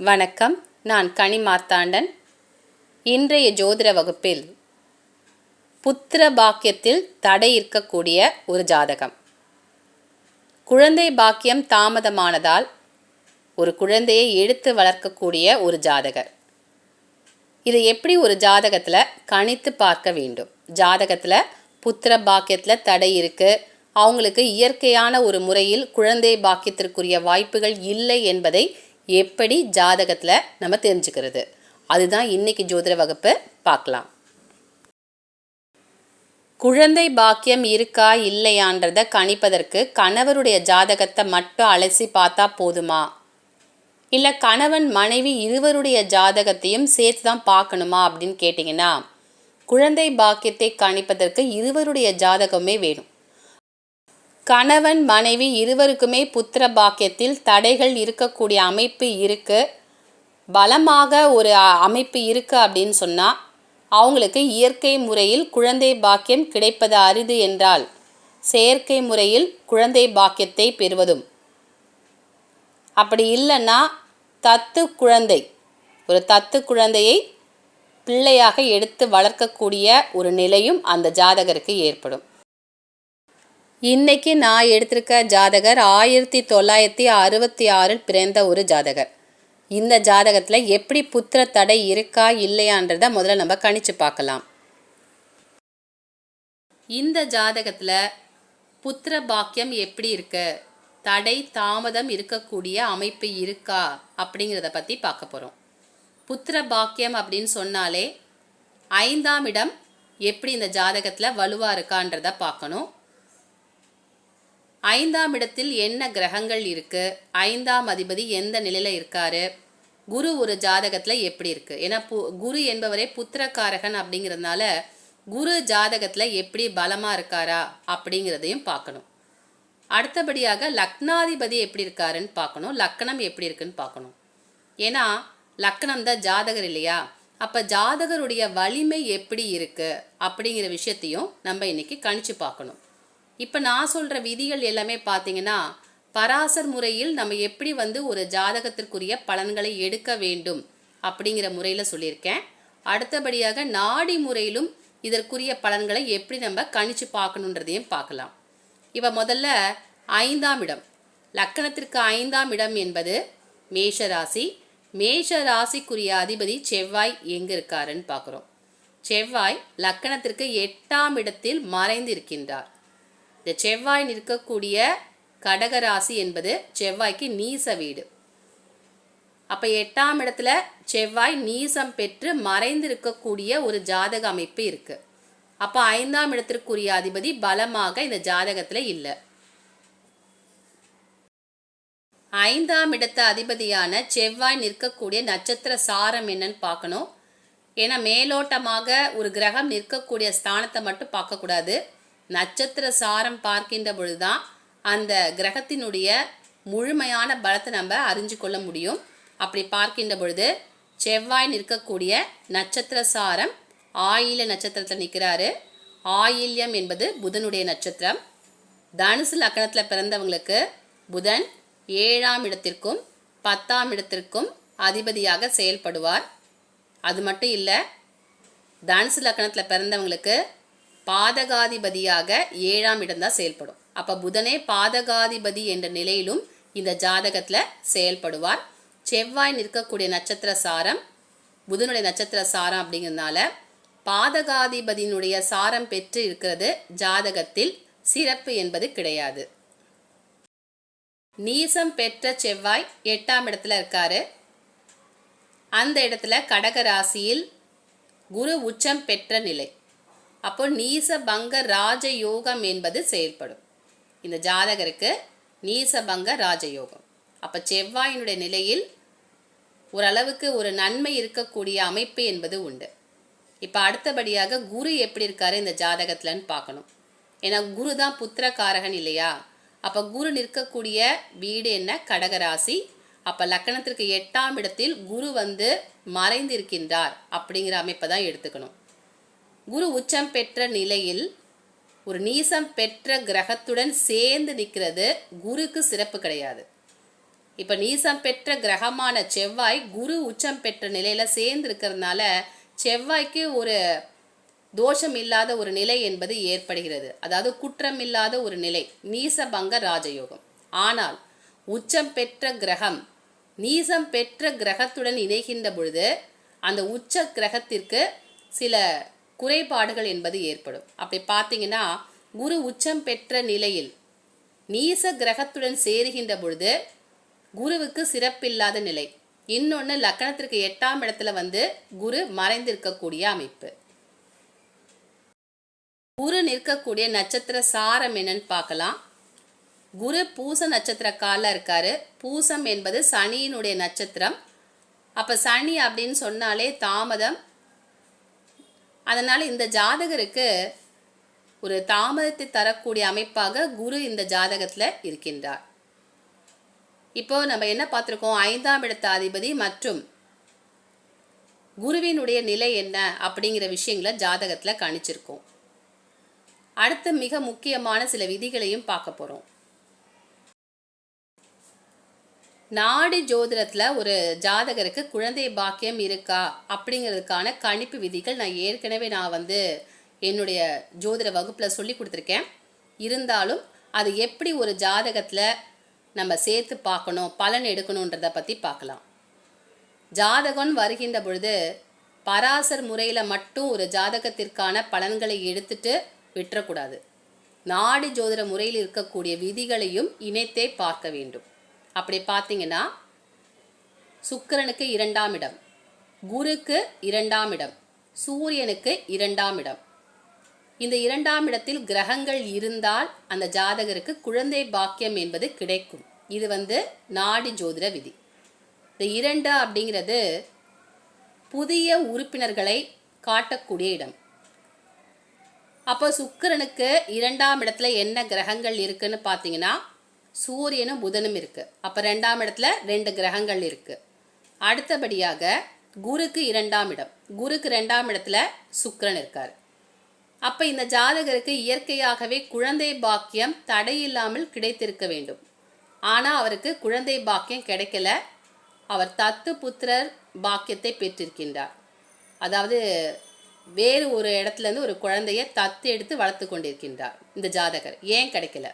வணக்கம். நான் கனி மார்த்தாண்டன். இன்றைய ஜோதிட வகுப்பில் புத்திர பாக்கியத்தில் தடை இருக்கக்கூடிய ஒரு ஜாதகம். குழந்தை பாக்கியம் தாமதமானதால் ஒரு குழந்தையை எடுத்து வளர்க்கக்கூடிய ஒரு ஜாதகர். இது எப்படி ஒரு ஜாதகத்தில் கணித்து பார்க்க வேண்டும்? ஜாதகத்தில் புத்திர பாக்கியத்தில் தடை இருக்குது அவங்களுக்கு இயற்கையான ஒரு முறையில் குழந்தை பாக்கியத்திற்குரிய வாய்ப்புகள் இல்லை என்பதை எப்படி ஜாதகத்தில் நம்ம தெரிஞ்சுக்கிறது? அதுதான் இன்னைக்கு ஜோதிட வகுப்பு பார்க்கலாம். குழந்தை பாக்கியம் இருக்கா இல்லையான்றதை கணிப்பதற்கு கணவருடைய ஜாதகத்தை மட்டும் அலசி பார்த்தா போதுமா? இல்லை கணவன் மனைவி இருவருடைய ஜாதகத்தையும் சேர்த்து தான் பார்க்கணுமா அப்படின்னு கேட்டிங்கன்னா குழந்தை பாக்கியத்தை கணிப்பதற்கு இருவருடைய ஜாதகமே வேணும். கணவன் மனைவி இருவருக்குமே புத்திர பாக்கியத்தில் தடைகள் இருக்கக்கூடிய அமைப்பு இருக்கு. பலமாக ஒரு அமைப்பு இருக்கு அப்படின்னு சொன்னால் அவங்களுக்கு இயற்கை முறையில் குழந்தை பாக்கியம் கிடைப்பது அரிது என்றால் செயற்கை முறையில் குழந்தை பாக்கியத்தை பெறுவதும். அப்படி இல்லைன்னா தத்து குழந்தை ஒரு தத்து குழந்தையை பிள்ளையாக எடுத்து வளர்க்கக்கூடிய ஒரு நிலையும் அந்த ஜாதகருக்கு ஏற்படும். இன்னைக்கு நான் எடுத்திருக்க ஜாதகர் ஆயிரத்தி தொள்ளாயிரத்தி அறுபத்தி ஆறில் பிறந்த ஒரு ஜாதகர். இந்த ஜாதகத்தில் எப்படி புத்திர தடை இருக்கா இல்லையான்றத முதல்ல நம்ம கணிச்சு பார்க்கலாம். இந்த ஜாதகத்தில் புத்திர பாக்கியம் எப்படி இருக்கு? தடை தாமதம் இருக்கக்கூடிய அமைப்பு இருக்கா அப்படிங்கிறத பற்றி பார்க்க போகிறோம் புத்திர பாக்கியம் அப்படின்னு சொன்னாலே ஐந்தாம் இடம் எப்படி இந்த ஜாதகத்தில் வலுவாக இருக்கான்றத பார்க்கணும். ஐந்தாம் இடத்தில் என்ன கிரகங்கள் இருக்குது ஐந்தாம் அதிபதி எந்த நிலையில் இருக்காரு? குரு ஒரு ஜாதகத்தில் எப்படி இருக்குது ஏன்னா பு- குரு என்பவரே புத்திரக்காரகன் அப்படிங்கிறதுனால குரு ஜாதகத்தில் எப்படி பலமாக இருக்காரா அப்படிங்கிறதையும் பார்க்கணும். அடுத்தபடியாக லக்னாதிபதி எப்படி இருக்காருன்னு பார்க்கணும். லக்னம் எப்படி இருக்குன்னு பார்க்கணும். ஏன்னா லக்னம் தான் ஜாதகர் இல்லையா? அப்போ ஜாதகருடைய வலிமை எப்படி இருக்குது அப்படிங்கிற விஷயத்தையும் நம்ம இன்றைக்கி கணிச்சு பார்க்கணும். இப்போ நான் சொல்கிற விதிகள் எல்லாமே பார்த்தீங்கன்னா பராசர் முறையில் நம்ம எப்படி வந்து ஒரு ஜாதகத்திற்குரிய பலன்களை எடுக்க வேண்டும் அப்படிங்கிற முறையில் சொல்லியிருக்கேன். அடுத்தபடியாக நாடி முறையிலும் இதற்குரிய பலன்களை எப்படி நம்ம கணிச்சு பார்க்கணுன்றதையும் பார்க்கலாம். இப்போ முதல்ல ஐந்தாம் இடம். லக்கணத்திற்கு ஐந்தாம் இடம் என்பது மேஷ ராசி மேஷ ராசிக்குரிய அதிபதி செவ்வாய் எங்கே இருக்காருன்னு பார்க்குறோம். செவ்வாய் லக்கணத்திற்கு எட்டாம் இடத்தில் மறைந்து இருக்கின்றார் இந்த செவ்வாய் நிற்கக்கூடிய கடகராசி என்பது செவ்வாய்க்கு நீச வீடு. அப்போ எட்டாம் இடத்துல செவ்வாய் நீசம் பெற்று மறைந்து இருக்கக்கூடிய ஒரு ஜாதக அமைப்பு இருக்குது அப்போ ஐந்தாம் இடத்திற்குரிய அதிபதி பலமாக இந்த ஜாதகத்தில் இல்லை. ஐந்தாம் இடத்து அதிபதியான செவ்வாய் நிற்கக்கூடிய நட்சத்திர சாரம் என்னன்னு பார்க்கணும். ஏன்னா மேலோட்டமாக ஒரு கிரகம் நிற்கக்கூடிய ஸ்தானத்தை மட்டும் பார்க்கக்கூடாது. நட்சத்திர சாரம் பார்க்கின்ற பொழுதுதான் அந்த கிரகத்தினுடைய முழுமையான பலத்தை நம்ம அறிஞ்சு கொள்ள முடியும். அப்படி பார்க்கின்ற பொழுது செவ்வாய் நிற்கக்கூடிய நட்சத்திர சாரம் ஆயில நட்சத்திரத்தில் நிற்கிறாரு ஆயில்யம் என்பது புதனுடைய நட்சத்திரம். தனுசு லக்கணத்தில் பிறந்தவங்களுக்கு புதன் ஏழாம் இடத்திற்கும் பத்தாம் இடத்திற்கும் அதிபதியாக செயல்படுவார். அது மட்டும் இல்லை தனுசு லக்கணத்தில் பிறந்தவங்களுக்கு பாதகாதிபதியாக ஏழாம் இடம்தான் செயல்படும். அப்போ புதனே பாதகாதிபதி என்ற நிலையிலும் இந்த ஜாதகத்தில் செயல்படுவார். செவ்வாய் நிற்கக்கூடிய நட்சத்திர சாரம் புதனுடைய நட்சத்திர சாரம் அப்படிங்கிறதுனால பாதகாதிபதியினுடைய சாரம் பெற்று இருக்கிறது ஜாதகத்தில் சிறப்பு என்பது கிடையாது. நீசம் பெற்ற செவ்வாய் எட்டாம் இடத்துல இருக்காரு. அந்த இடத்துல கடக ராசியில் குரு உச்சம் பெற்ற நிலை. அப்போ நீசபங்க ராஜ ராஜயோகம் என்பது செயல்படும். இந்த ஜாதகருக்கு நீசபங்க ராஜயோகம். அப்போ செவ்வாயினுடைய நிலையில் ஓரளவுக்கு ஒரு நன்மை இருக்கக்கூடிய அமைப்பு என்பது உண்டு. இப்போ அடுத்தபடியாக குரு எப்படி இருக்காரு இந்த ஜாதகத்துலன்னு பார்க்கணும். ஏன்னா குரு தான் புத்திரகாரகன் இல்லையா? அப்போ குரு நிற்கக்கூடிய வீடு என்ன? கடகராசி. அப்போ லக்கணத்திற்கு எட்டாம் இடத்தில் குரு வந்து மறைந்திருக்கின்றார் அப்படிங்கிற அமைப்பை தான் எடுத்துக்கணும். குரு உச்சம் பெற்ற நிலையில் ஒரு நீசம் பெற்ற கிரகத்துடன் சேர்ந்து நிற்கிறது குருக்கு சிறப்பு கிடையாது. இப்போ நீசம் பெற்ற கிரகமான செவ்வாய் குரு உச்சம் பெற்ற நிலையில் சேர்ந்து இருக்கிறதுனால செவ்வாய்க்கு ஒரு தோஷம் இல்லாத ஒரு நிலை என்பது ஏற்படுகிறது. அதாவது குற்றம் இல்லாத ஒரு நிலை நீசபங்க ராஜயோகம். ஆனால் உச்சம் பெற்ற கிரகம் நீசம் பெற்ற கிரகத்துடன் இணைகின்ற பொழுது அந்த உச்ச கிரகத்திற்கு சில குறைபாடுகள் என்பது ஏற்படும். அப்படி பார்த்தீங்கன்னா குரு உச்சம் பெற்ற நிலையில் நீச கிரகத்துடன் சேருகின்ற பொழுது குருவுக்கு சிறப்பில்லாத நிலை. இன்னொன்று லக்கணத்திற்கு எட்டாம் இடத்துல வந்து குரு மறைந்திருக்கக்கூடிய அமைப்பு. குரு நிற்கக்கூடிய நட்சத்திர சாரம் என்னன்னு பார்க்கலாம். குரு பூச நட்சத்திர காலில் இருக்காரு. பூசம் என்பது சனியினுடைய நட்சத்திரம். அப்போ சனி அப்படின்னு சொன்னாலே தாமதம் அதனால் இந்த ஜாதகருக்கு ஒரு தாமதத்தை தரக்கூடிய அமைப்பாக குரு இந்த ஜாதகத்தில் இருக்கின்றார். இப்போ நம்ம என்ன பார்த்துருக்கோம்? ஐந்தாம் இடத்த அதிபதி மற்றும் குருவினுடைய நிலை என்ன? அப்படிங்கிற விஷயங்களை ஜாதகத்தில் கணிச்சிருக்கோம். அடுத்து மிக முக்கியமான சில விதிகளையும் பார்க்க போகிறோம் நாடி ஜோதிடத்தில் ஒரு ஜாதகருக்கு குழந்தை பாக்கியம் இருக்கா அப்படிங்கிறதுக்கான கணிப்பு விதிகள் நான் ஏற்கனவே நான் வந்து என்னுடைய ஜோதிட வகுப்பில் சொல்லி கொடுத்துருக்கேன். இருந்தாலும் அது எப்படி ஒரு ஜாதகத்தில் நம்ம சேர்த்து பார்க்கணும் பலன் எடுக்கணுன்றதை பற்றி பார்க்கலாம். ஜாதகம் வருகின்ற பொழுது பராசர் முறையில் மட்டும் ஒரு ஜாதகத்திற்கான பலன்களை எடுத்துட்டு விட்டுறக்கூடாது. நாடி ஜோதிட முறையில் இருக்கக்கூடிய விதிகளையும் இணைத்தே பார்க்க வேண்டும். அப்படி பார்த்தீங்கன்னா சுக்கிரனுக்கு இரண்டாம் இடம் குருக்கு இரண்டாம் இடம் சூரியனுக்கு இரண்டாம் இடம். இந்த இரண்டாம் இடத்தில் கிரகங்கள் இருந்தால் அந்த ஜாதகருக்கு குழந்தை பாக்கியம் என்பது கிடைக்கும். இது வந்து நாடி ஜோதிட விதி. இந்த இரண்டு அப்படிங்கிறது புதிய உறுப்பினர்களை காட்டக்கூடிய இடம். அப்போ சுக்கிரனுக்கு இரண்டாம் இடத்துல என்ன கிரகங்கள் இருக்குன்னு பார்த்தீங்கன்னா சூரியனும் புதனும் இருக்குது அப்போ ரெண்டாம் இடத்துல ரெண்டு கிரகங்கள் இருக்குது அடுத்தபடியாக குருக்கு இரண்டாம் இடம். குருக்கு ரெண்டாம் இடத்துல சுக்கரன் இருக்கார். அப்போ இந்த ஜாதகருக்கு இயற்கையாகவே குழந்தை பாக்கியம் தடையில்லாமல் கிடைத்திருக்க வேண்டும். ஆனால் அவருக்கு குழந்தை பாக்கியம் கிடைக்கல. அவர் தத்து புத்திரர் பாக்கியத்தை பெற்றிருக்கின்றார். அதாவது வேறு ஒரு இடத்துலேருந்து ஒரு குழந்தைய தத்து எடுத்து வளர்த்து கொண்டிருக்கின்றார் இந்த ஜாதகர். ஏன் கிடைக்கல?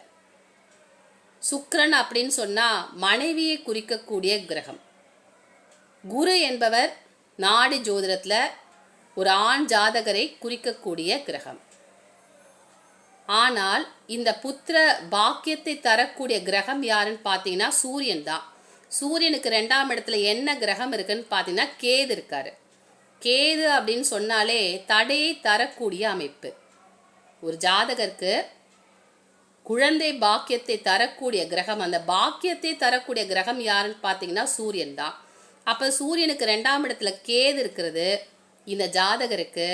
சுக்ரன் அப்படின்னு சொன்னால் மனைவியை குறிக்கக்கூடிய கிரகம். குரு என்பவர் நாடி ஜோதிடத்தில் ஒரு ஆண் ஜாதகரை குறிக்கக்கூடிய கிரகம். ஆனால் இந்த புத்திர பாக்கியத்தை தரக்கூடிய கிரகம் யாருன்னு பார்த்தீங்கன்னா சூரியன் தான். சூரியனுக்கு ரெண்டாம் இடத்துல என்ன கிரகம் இருக்குன்னு பார்த்தீங்கன்னா கேது இருக்கார். கேது அப்படின்னு சொன்னாலே தடையை தரக்கூடிய அமைப்பு. ஒரு ஜாதகருக்கு குழந்தை பாக்கியத்தை தரக்கூடிய கிரகம். அந்த பாக்கியத்தை தரக்கூடிய கிரகம் யாருன்னு பார்த்தீங்கன்னா சூரியன் தான். அப்போ சூரியனுக்கு ரெண்டாம் இடத்துல கேது இருக்கிறது இந்த ஜாதகருக்கு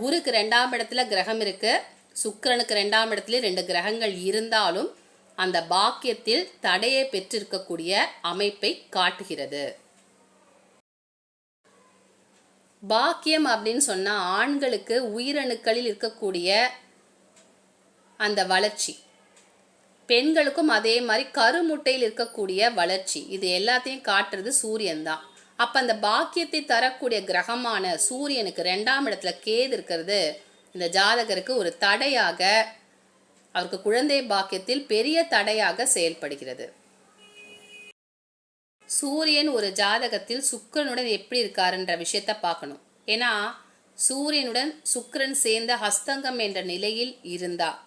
குருக்கு ரெண்டாம் இடத்துல கிரகம் இருக்குது சுக்கிரனுக்கு ரெண்டாம் இடத்துல ரெண்டு கிரகங்கள் இருந்தாலும் அந்த பாக்கியத்தில் தடையை பெற்றிருக்கக்கூடிய அமைப்பை காட்டுகிறது. பாக்கியம் அப்படின்னு சொன்னால் ஆண்களுக்கு உயிரணுக்களில் இருக்கக்கூடிய அந்த வளர்ச்சி. பெண்களுக்கும் அதே மாதிரி கருமுட்டையில் இருக்கக்கூடிய வளர்ச்சி. இது எல்லாத்தையும் காட்டுறது சூரியன் தான். அப்போ அந்த பாக்கியத்தை தரக்கூடிய கிரகமான சூரியனுக்கு ரெண்டாம் இடத்துல கேது இருக்கிறது. இந்த ஜாதகருக்கு ஒரு தடையாக அவருக்கு குழந்தை பாக்கியத்தில் பெரிய தடையாக செயல்படுகிறது. சூரியன் ஒரு ஜாதகத்தில் சுக்கரனுடன் எப்படி இருக்காருன்ற விஷயத்த பார்க்கணும். ஏன்னா சூரியனுடன் சுக்கரன் சேர்ந்த ஹஸ்தங்கம் என்ற நிலையில் இருந்தா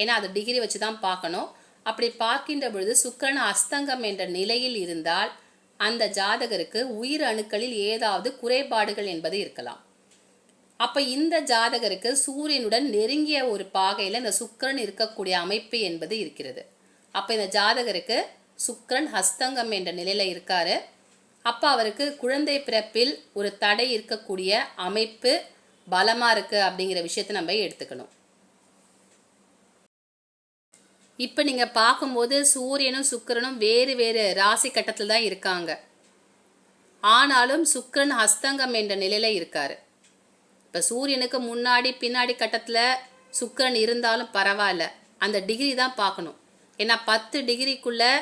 ஏன்னா அது டிகிரி வச்சு தான் பார்க்கணும். அப்படி பார்க்கின்ற பொழுது சுக்கரன் அஸ்தங்கம் என்ற நிலையில் இருந்தால் அந்த ஜாதகருக்கு உயிர் அணுக்களில் ஏதாவது குறைபாடுகள் என்பது இருக்கலாம். அப்போ இந்த ஜாதகருக்கு சூரியனுடன் நெருங்கிய ஒரு பாகையில் இந்த சுக்கிரன் இருக்கக்கூடிய அமைப்பு என்பது இருக்கிறது. அப்போ இந்த ஜாதகருக்கு சுக்கரன் ஹஸ்தங்கம் என்ற நிலையில் இருக்காரு. அப்போ அவருக்கு குழந்தை பிறப்பில் ஒரு தடை இருக்கக்கூடிய அமைப்பு பலமாக இருக்குது அப்படிங்கிற விஷயத்தை நம்ம எடுத்துக்கணும். இப்போ நீங்கள் பார்க்கும்போது சூரியனும் சுக்கிரனும் வேறு வேறு ராசி கட்டத்தில் தான் இருக்காங்க. ஆனாலும் சுக்கிரன் ஹஸ்தங்கம் என்ற நிலையில் இருக்கார். இப்போ சூரியனுக்கு முன்னாடி பின்னாடி கட்டத்தில் சுக்கிரன் இருந்தாலும் பரவாயில்ல. அந்த டிகிரி தான் பார்க்கணும். ஏன்னா பத்து டிகிரிக்குள்ளே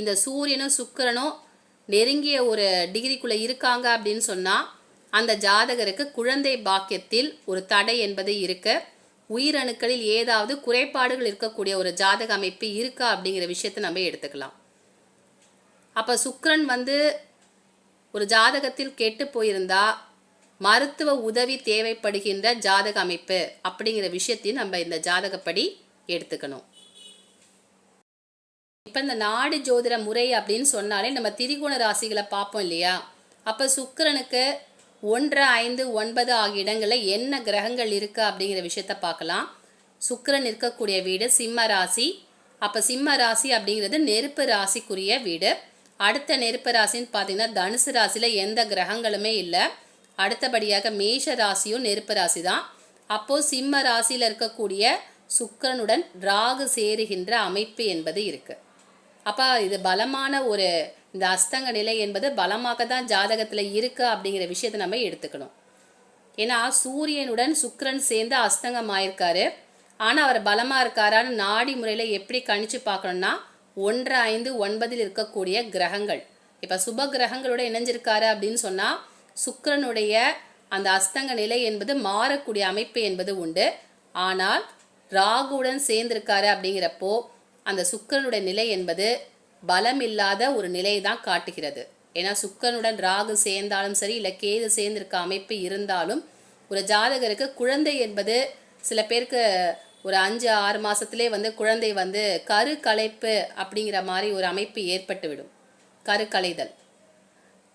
இந்த சூரியனும் சுக்கிரனும் நெருங்கிய ஒரு டிகிரிக்குள்ளே இருக்காங்க அப்படின்னு சொன்னால் அந்த ஜாதகருக்கு குழந்தை பாக்கியத்தில் ஒரு தடை என்பது இருக்குது உயிரணுக்களில் ஏதாவது குறைபாடுகள் இருக்கக்கூடிய ஒரு ஜாதக அமைப்பு இருக்கா அப்படிங்கிற விஷயத்தை நம்ம எடுத்துக்கலாம். அப்போ சுக்ரன் வந்து ஒரு ஜாதகத்தில் கெட்டு போயிருந்தா மருத்துவ உதவி தேவைப்படுகின்ற ஜாதக அமைப்பு அப்படிங்கிற விஷயத்தையும் நம்ம இந்த ஜாதகப்படி எடுத்துக்கணும். இப்போ இந்த நாடு ஜோதிட முறை அப்படின்னு சொன்னாலே நம்ம திரிகோண ராசிகளை பார்ப்போம் இல்லையா? அப்போ சுக்கரனுக்கு ஒன்று ஐந்து ஒன்பது ஆகிய இடங்களில் என்ன கிரகங்கள் இருக்குது அப்படிங்கிற விஷயத்த பார்க்கலாம். சுக்கரன் இருக்கக்கூடிய வீடு சிம்ம ராசி. அப்போ சிம்ம ராசி அப்படிங்கிறது நெருப்பு ராசிக்குரிய வீடு. அடுத்த நெருப்பு ராசின்னு பார்த்தீங்கன்னா தனுசு ராசியில் எந்த கிரகங்களுமே இல்லை. அடுத்தபடியாக மேஷ ராசியும் நெருப்பு ராசி தான் அப்போது சிம்ம ராசியில் இருக்கக்கூடிய சுக்கரனுடன் ராகு சேருகின்ற அமைப்பு என்பது இருக்குது அப்போ இது பலமான ஒரு இந்த அஸ்தங்க நிலை என்பது பலமாக தான் ஜாதகத்தில் இருக்குது அப்படிங்கிற விஷயத்தை நம்ம எடுத்துக்கணும். ஏன்னா சூரியனுடன் சுக்கரன் சேர்ந்து அஸ்தங்கம் ஆயிருக்காரு. ஆனால் அவர் பலமாக இருக்காரான்னு நாடி முறையில் எப்படி கணிச்சு பார்க்கணும்னா ஒன்று ஐந்து ஒன்பதில் இருக்கக்கூடிய கிரகங்கள். இப்போ சுப கிரகங்களோட இணைஞ்சிருக்காரு அப்படின்னு சொன்னால் சுக்கரனுடைய அந்த அஸ்தங்க நிலை என்பது மாறக்கூடிய அமைப்பு என்பது உண்டு. ஆனால் ராகுவுடன் சேர்ந்திருக்காரு அப்படிங்கிறப்போ அந்த சுக்கரனுடைய நிலை என்பது பலம் இல்லாத ஒரு நிலையை தான் காட்டுகிறது. ஏன்னா சுக்கரனுடன் ராகு சேர்ந்தாலும் சரி இல்லை கேது சேர்ந்திருக்க அமைப்பு இருந்தாலும் ஒரு ஜாதகருக்கு குழந்தை என்பது சில பேருக்கு ஒரு அஞ்சு ஆறு மாதத்துலேயே வந்து குழந்தை வந்து கரு கலைப்பு அப்படிங்கிற மாதிரி ஒரு அமைப்பு ஏற்பட்டுவிடும். கரு கலைதல்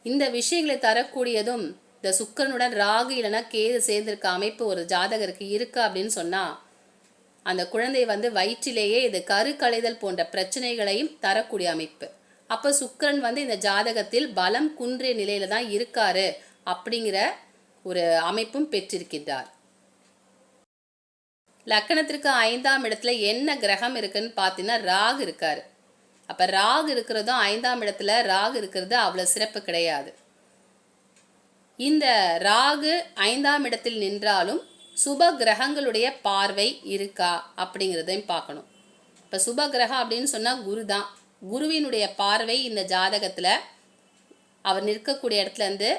இந்த விஷயங்களை தரக்கூடியதும் இந்த சுக்கரனுடன் ராகு இல்லைன்னா கேது சேர்ந்திருக்க அமைப்பு ஒரு ஜாதகருக்கு இருக்கு அப்படின்னு சொன்னால் அந்த குழந்தை வந்து வயிற்றிலேயே இது கரு கலைதல் போன்ற பிரச்சனைகளையும் தரக்கூடிய அமைப்பு. அப்போ சுக்கிரன் வந்து இந்த ஜாதகத்தில் பலம் குன்றிய நிலையில தான் இருக்காரு அப்படிங்கிற ஒரு அமைப்பும் பெற்றிருக்கின்றார். லக்கணத்திற்கு ஐந்தாம் இடத்துல என்ன கிரகம் இருக்குன்னு பார்த்தீங்கன்னா ராகு இருக்காரு. அப்போ ராகு இருக்கிறதும் ஐந்தாம் இடத்துல ராகு இருக்கிறது அவ்வளோ சிறப்பு கிடையாது. இந்த ராகு ஐந்தாம் இடத்தில் நின்றாலும் சுப கிரகங்களுடைய பார்வை இருக்கா அப்படிங்கிறதையும் பார்க்கணும். இப்போ சுப கிரகம் அப்படின்னு சொன்னால் குரு தான் குருவினுடைய பார்வை இந்த ஜாதகத்தில் அவர் நிற்கக்கூடிய இடத்துல இருந்து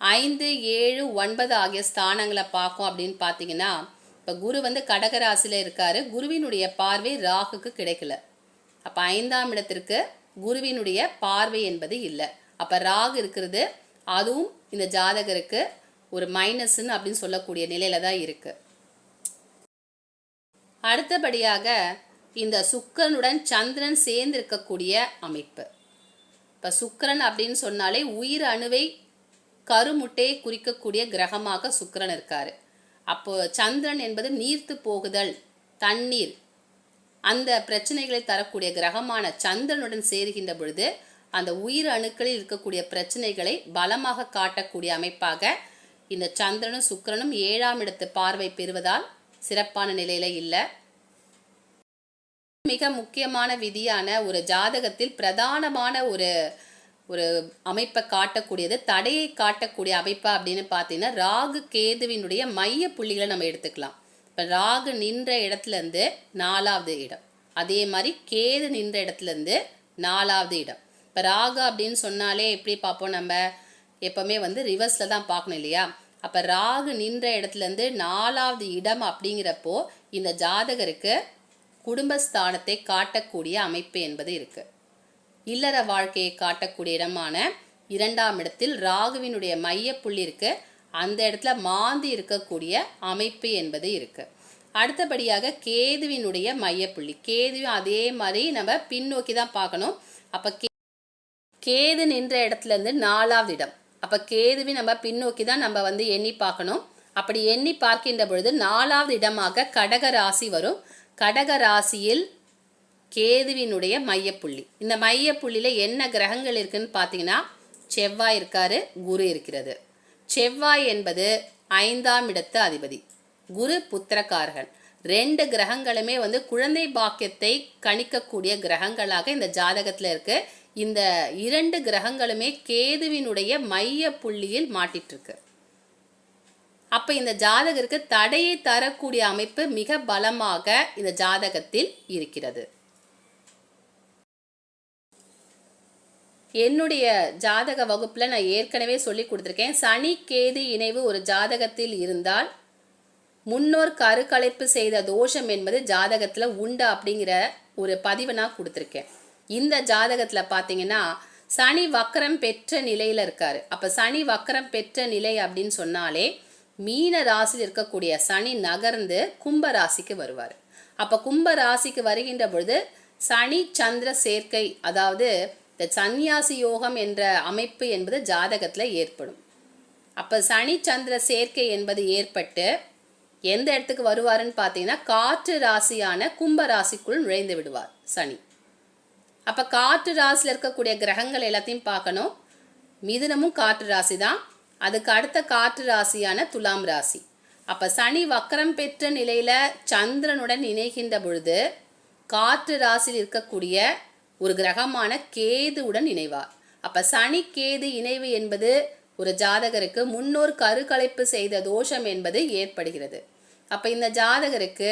ஐந்து ஏழு ஒன்பது ஆகிய ஸ்தானங்களை பார்க்கும் அப்படின்னு பார்த்தீங்கன்னா இப்போ குரு வந்து கடகராசியில் இருக்கார். குருவினுடைய பார்வை ராகுக்கு கிடைக்கல. அப்போ ஐந்தாம் இடத்திற்கு குருவினுடைய பார்வை என்பது இல்லை. அப்போ ராகு இருக்கிறது அதுவும் இந்த ஜாதகருக்கு ஒரு மைனஸ்ன்னு அப்படின்னு சொல்லக்கூடிய நிலையில தான் இருக்கு. அடுத்தபடியாக இந்த சுக்கரனுடன் சந்திரன் சேர்ந்து இருக்கக்கூடிய அமைப்பு. இப்போ சுக்கிரன் அப்படின்னு சொன்னாலே உயிர் அணுவை கருமுட்டையை குறிக்கக்கூடிய கிரகமாக சுக்கரன் இருக்காரு. அப்போ சந்திரன் என்பது நீர்த்து போகுதல் தண்ணீர். அந்த பிரச்சனைகளை தரக்கூடிய கிரகமான சந்திரனுடன் சேருகின்ற பொழுது அந்த உயிர் அணுக்களில் இருக்கக்கூடிய பிரச்சனைகளை பலமாக காட்டக்கூடிய அமைப்பாக இந்த சந்திரனும் சுக்கிரனும் ஏழாம் இடத்து பார்வை பெறுவதால் சிறப்பான நிலையில இல்லை. மிக முக்கியமான விதியான ஒரு ஜாதகத்தில் பிரதானமான ஒரு ஒரு அமைப்பை காட்டக்கூடியது தடையை காட்டக்கூடிய அமைப்பா அப்படின்னு பார்த்தீங்கன்னா ராகு கேதுவினுடைய மைய புள்ளிகளை நம்ம எடுத்துக்கலாம். இப்போ ராகு நின்ற இடத்துலேருந்து நாலாவது இடம். அதே மாதிரி கேது நின்ற இடத்துலேருந்து நாலாவது இடம். இப்போ ராகு அப்படின்னு சொன்னாலே எப்படி பார்ப்போம் நம்ம? எப்பவுமே வந்து ரிவர்ஸில் தான் பார்க்கணும் இல்லையா? அப்போ ராகு நின்ற இடத்துலேருந்து நாலாவது இடம் அப்படிங்கிறப்போ இந்த ஜாதகருக்கு குடும்பஸ்தானத்தை காட்டக்கூடிய அமைப்பு என்பது இருக்குது இல்லற வாழ்க்கையை காட்டக்கூடிய இடமான இரண்டாம் இடத்தில் ராகுவினுடைய மைய புள்ளி இருக்கு. அந்த இடத்துல மாந்தி இருக்கக்கூடிய அமைப்பு என்பது இருக்கு. அடுத்தபடியாக கேதுவினுடைய மையப்புள்ளி. கேதுவும் அதே மாதிரி நம்ம பின்னோக்கி தான் பார்க்கணும். அப்போ கே கேது நின்ற இடத்துல இருந்து நாலாவது இடம். அப்போ கேதுவை நம்ம பின்னோக்கி தான் நம்ம வந்து எண்ணி பார்க்கணும். அப்படி எண்ணி பார்க்கின்ற பொழுது நாலாவது இடமாக கடக ராசி வரும். கடக ராசியில் கேதுவினுடைய மையப்புள்ளி. இந்த மையப்புள்ளியில் என்ன கிரகங்கள் இருக்குன்னு பார்த்தீங்கன்னா செவ்வாய் இருக்காரு குரு இருக்கிறது. செவ்வாய் என்பது ஐந்தாம் இடத்து அதிபதி. குரு புத்திரக்காரகன். ரெண்டு கிரகங்களுமே வந்து குழந்தை பாக்கியத்தை கணிக்கக்கூடிய கிரகங்களாக இந்த ஜாதகத்தில் இருக்குது இந்த இரண்டு கிரகங்களுமே கேதுவினுடைய மைய புள்ளியில் மாட்டிட்டுருக்கு. அப்போ இந்த ஜாதகருக்கு தடையை தரக்கூடிய அமைப்பு மிக பலமாக இந்த ஜாதகத்தில் இருக்கிறது. என்னுடைய ஜாதக வகுப்பில் நான் ஏற்கனவே சொல்லி கொடுத்துருக்கேன். சனி கேது இணைவு ஒரு ஜாதகத்தில் இருந்தால் முன்னோர் கருக்கலைப்பு செய்த தோஷம் என்பது ஜாதகத்தில் உண்டு அப்படிங்கிற ஒரு பதிவை நான் கொடுத்துருக்கேன். இந்த ஜாதகத்தில் பார்த்தீங்கன்னா சனி வக்கரம் பெற்ற நிலையில் இருக்கார். அப்போ சனி வக்கரம் பெற்ற நிலை அப்படின்னு சொன்னாலே மீன ராசியில் இருக்கக்கூடிய சனி நகர்ந்து கும்ப ராசிக்கு வருவார். அப்போ கும்ப ராசிக்கு வருகின்ற பொழுது சனி சந்திர சேர்க்கை அதாவது இந்த சந்நியாசி யோகம் என்ற அமைப்பு என்பது ஜாதகத்தில் ஏற்படும். அப்போ சனி சந்திர சேர்க்கை என்பது ஏற்பட்டு எந்த இடத்துக்கு வருவாருன்னு பார்த்தீங்கன்னா காற்று ராசியான கும்ப ராசிக்குள் நுழைந்து விடுவார் சனி. அப்போ காற்று ராசியில் இருக்கக்கூடிய கிரகங்கள் எல்லாத்தையும் பார்க்கணும். மிதுனமும் காற்று ராசி தான் அதுக்கு அடுத்த காற்று ராசியான துலாம் ராசி. அப்போ சனி வக்கரம் பெற்ற நிலையில் சந்திரனுடன் இணைகின்ற பொழுது காற்று ராசியில் இருக்கக்கூடிய ஒரு கிரகமான கேதுவுடன் இணைவார். அப்போ சனி கேது இணைவு என்பது ஒரு ஜாதகருக்கு முன்னோர் கருக்கலைப்பு செய்த தோஷம் என்பது ஏற்படுகிறது. அப்போ இந்த ஜாதகருக்கு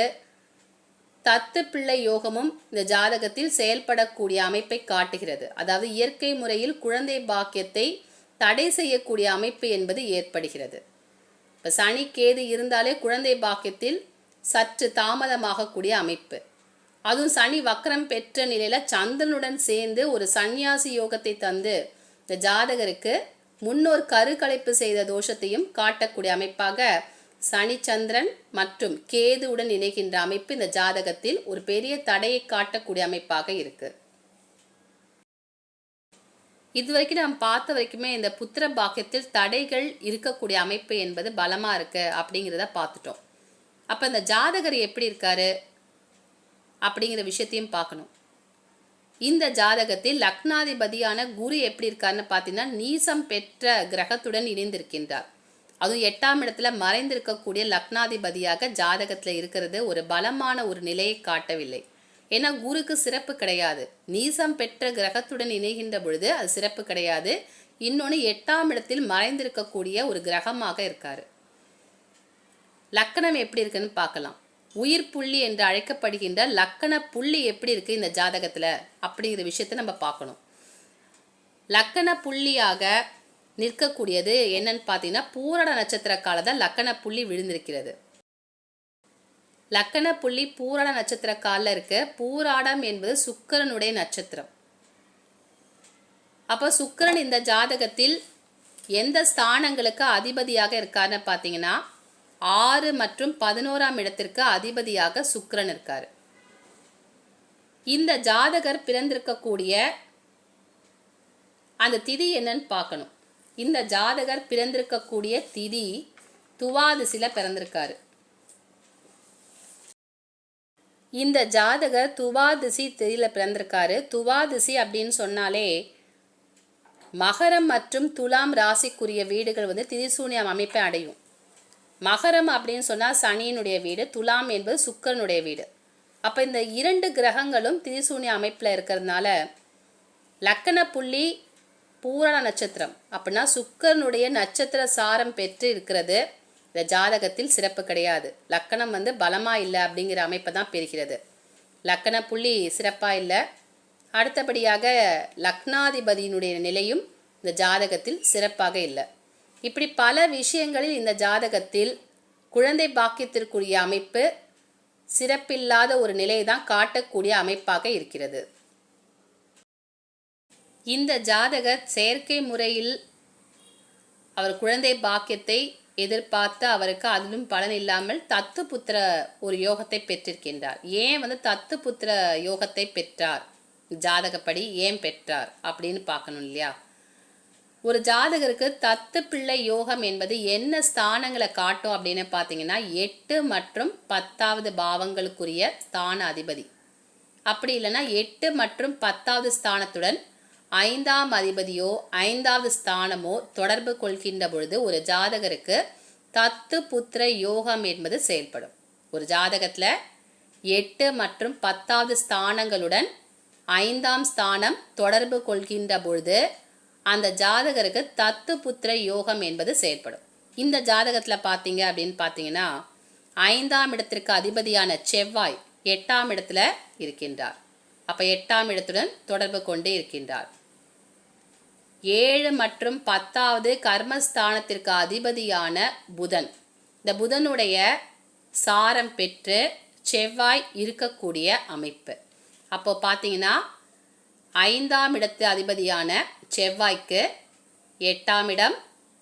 தத்து பிள்ளை யோகமும் இந்த ஜாதகத்தில் செயல்படக்கூடிய அமைப்பை காட்டுகிறது. அதாவது இயற்கை முறையில் குழந்தை பாக்கியத்தை தடை செய்யக்கூடிய அமைப்பு என்பது ஏற்படுகிறது. இப்போ சனி கேது இருந்தாலே குழந்தை பாக்கியத்தில் சற்று தாமதமாகக்கூடிய அமைப்பு. அதுவும் சனி வக்கரம் பெற்ற நிலையில் சந்திரனுடன் சேர்ந்து ஒரு சந்நியாசி யோகத்தை தந்து இந்த ஜாதகருக்கு முன்னோர் கருக்கலைப்பு செய்த தோஷத்தையும் காட்டக்கூடிய அமைப்பாக சனிச்சந்திரன் மற்றும் கேதுவுடன் இணைகின்ற அமைப்பு இந்த ஜாதகத்தில் ஒரு பெரிய தடையை காட்டக்கூடிய அமைப்பாக இருக்கு. இது வரைக்கும் நாம் பார்த்த வரைக்குமே இந்த புத்திர பாக்கியத்தில் தடைகள் இருக்கக்கூடிய அமைப்பு என்பது பலமா இருக்கு அப்படிங்கிறத பார்த்துட்டோம். அப்ப இந்த ஜாதகர் எப்படி இருக்காரு? அப்படிங்கிற விஷயத்தையும் பார்க்கணும். இந்த ஜாதகத்தில் லக்னாதிபதியான குரு எப்படி இருக்காருன்னு பார்த்தீங்கன்னா நீசம் பெற்ற கிரகத்துடன் இணைந்திருக்கின்றார். அதுவும் எட்டாம் இடத்துல மறைந்திருக்கக்கூடிய லக்னாதிபதியாக ஜாதகத்தில் இருக்கிறது ஒரு பலமான ஒரு நிலையை காட்டவில்லை. ஏன்னா குருக்கு சிறப்பு கிடையாது. நீசம் பெற்ற கிரகத்துடன் இணைகின்ற பொழுது அது சிறப்பு கிடையாது. இன்னொன்று எட்டாம் இடத்தில் மறைந்திருக்கக்கூடிய ஒரு கிரகமாக இருக்காரு. லக்கணம் எப்படி இருக்குன்னு பார்க்கலாம். உயிர் புள்ளி என்று அழைக்கப்படுகின்ற லக்கண புள்ளி எப்படி இருக்குது இந்த ஜாதகத்தில் அப்படிங்கிற விஷயத்த நம்ம பார்க்கணும். லக்கண புள்ளியாக நிற்கக்கூடியது என்னன்னு பார்த்தீங்கன்னா பூரண நட்சத்திர தான் லக்கண புள்ளி விழுந்திருக்கிறது. லக்கண புள்ளி பூரண நட்சத்திர காலில் இருக்க பூராடம் என்பது சுக்கரனுடைய நட்சத்திரம். அப்போ சுக்கரன் இந்த ஜாதகத்தில் எந்த ஸ்தானங்களுக்கு அதிபதியாக இருக்காருன்னு பார்த்தீங்கன்னா ஆறு மற்றும் பதினோராம் இடத்திற்கு அதிபதியாக சுக்கரன் இருக்கார். இந்த ஜாதகர் பிறந்திருக்கக்கூடிய அந்த திதி என்னன்னு பார்க்கணும். இந்த ஜாதகர் பிறந்திருக்கக்கூடிய திதி துவாதிசில பிறந்திருக்காரு. இந்த ஜாதகர் துவாதிசி திதியில பிறந்திருக்காரு. துவாதிசி அப்படின்னு சொன்னாலே மகரம் மற்றும் துலாம் ராசிக்குரிய வீடுகள் வந்து திதிசூன்யம் அமைப்பை அடையும். மகரம் அப்படின்னு சொன்னால் சனியினுடைய வீடு துலாம் என்பது சுக்கரனுடைய வீடு. அப்போ இந்த இரண்டு கிரகங்களும் திரிசூன்ய அமைப்பில் இருக்கிறதுனால லக்கண புள்ளி பூரண நட்சத்திரம். அப்படின்னா சுக்கரனுடைய நட்சத்திர சாரம் பெற்று இருக்கிறது. இந்த ஜாதகத்தில் சிறப்பு கிடையாது. லக்கணம் வந்து பலமாக இல்லை அப்படிங்கிற அமைப்பை தான் பெறுகிறது. லக்கண புள்ளி சிறப்பாக இல்லை. அடுத்தபடியாக லக்னாதிபதியினுடைய நிலையும் இந்த ஜாதகத்தில் சிறப்பாக இல்லை. இப்படி பல விஷயங்களில் இந்த ஜாதகத்தில் குழந்தை பாக்கியத்திற்குரிய அமைப்பு சிறப்பில்லாத ஒரு நிலையை தான் காட்டக்கூடிய அமைப்பாக இருக்கிறது. இந்த ஜாதகர் செயற்கை முறையில் அவர் குழந்தை பாக்கியத்தை எதிர்பார்த்து அவருக்கு அதிலும் பலன் இல்லாமல் தத்து புத்திர ஒரு யோகத்தை பெற்றிருக்கின்றார். ஏன் வந்து தத்து புத்திர யோகத்தை பெற்றார்? ஜாதகப்படி ஏன் பெற்றார் அப்படின்னு பார்க்கணும் இல்லையா? ஒரு ஜாதகருக்கு தத்து பிள்ளை யோகம் என்பது என்ன ஸ்தானங்களை காட்டும் அப்படின்னு பார்த்தீங்கன்னா எட்டு மற்றும் பத்தாவது பாவங்களுக்குரிய ஸ்தான அதிபதி அப்படி இல்லைன்னா எட்டு மற்றும் பத்தாவது ஸ்தானத்துடன் ஐந்தாம் அதிபதியோ ஐந்தாவது ஸ்தானமோ தொடர்பு கொள்கின்ற பொழுது ஒரு ஜாதகருக்கு தத்து புத்திர யோகம் என்பது செயல்படும். ஒரு ஜாதகத்தில் எட்டு மற்றும் பத்தாவது ஸ்தானங்களுடன் ஐந்தாம் ஸ்தானம் தொடர்பு கொள்கின்ற பொழுது அந்த ஜாதகருக்கு தத்து புத்திர யோகம் என்பது செயல்படும். இந்த ஜாதகத்தில் பார்த்தீங்க அப்படின்னு பார்த்தீங்கன்னா ஐந்தாம் இடத்திற்கு அதிபதியான செவ்வாய் எட்டாம் இடத்துல இருக்கின்றார். அப்போ எட்டாம் இடத்துடன் தொடர்பு கொண்டு இருக்கின்றார். ஏழு மற்றும் பத்தாவது கர்மஸ்தானத்திற்கு அதிபதியான புதன். இந்த புதனுடைய சாரம் பெற்று செவ்வாய் இருக்கக்கூடிய அமைப்பு. அப்போ பார்த்தீங்கன்னா ஐந்தாம் இடத்து அதிபதியான செவ்வாய்க்கு எட்டாம் இடம்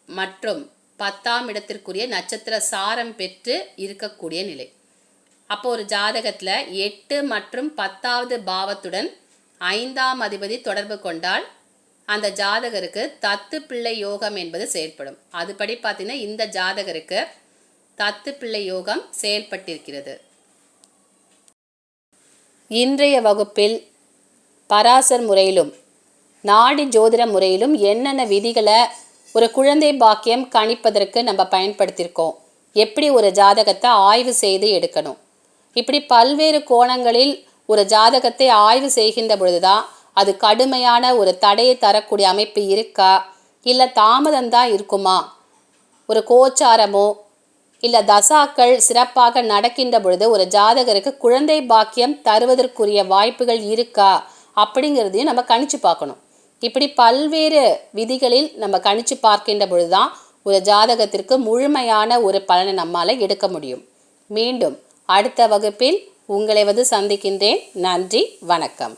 மற்றும் பத்தாம் இடத்திற்குரிய நட்சத்திர சாரம் பெற்று இருக்கக்கூடிய நிலை. அப்போ ஒரு ஜாதகத்தில் எட்டு மற்றும் பத்தாவது பாவத்துடன் ஐந்தாம் அதிபதி தொடர்பு கொண்டால் அந்த ஜாதகருக்கு தத்து பிள்ளை யோகம் என்பது செயல்படும். அதுபடி பார்த்தீங்கன்னா இந்த ஜாதகருக்கு தத்து பிள்ளை யோகம் செயல்பட்டிருக்கிறது. இன்றைய வகுப்பில் பராசர் முறையிலும் நாடி ஜோதிட முறையிலும் என்னென்ன விதிகளை ஒரு குழந்தை பாக்கியம் கணிப்பதற்கு நம்ம பயன்படுத்தியிருக்கோம். எப்படி ஒரு ஜாதகத்தை ஆய்வு செய்து எடுக்கணும். இப்படி பல்வேறு கோணங்களில் ஒரு ஜாதகத்தை ஆய்வு செய்கின்ற பொழுதுதான் அது கடுமையான ஒரு தடையை தரக்கூடிய அமைப்பு இருக்கா? இல்லை தாமதம்தான் இருக்குமா? ஒரு கோச்சாரமோ? இல்லை தசாக்கள் சிறப்பாக நடக்கின்ற பொழுது ஒரு ஜாதகருக்கு குழந்தை பாக்கியம் தருவதற்குரிய வாய்ப்புகள் இருக்கா? அப்படிங்கிறதையும் நம்ம கணிச்சு பார்க்கணும். இப்படி பல்வேறு விதிகளில் நம்ம கணிச்சு பார்க்கின்ற பொழுது தான் ஒரு ஜாதகத்திற்கு முழுமையான ஒரு பலனை நம்மால் எடுக்க முடியும். மீண்டும் அடுத்த வகுப்பில் உங்களை வந்து சந்திக்கின்றேன். நன்றி வணக்கம்.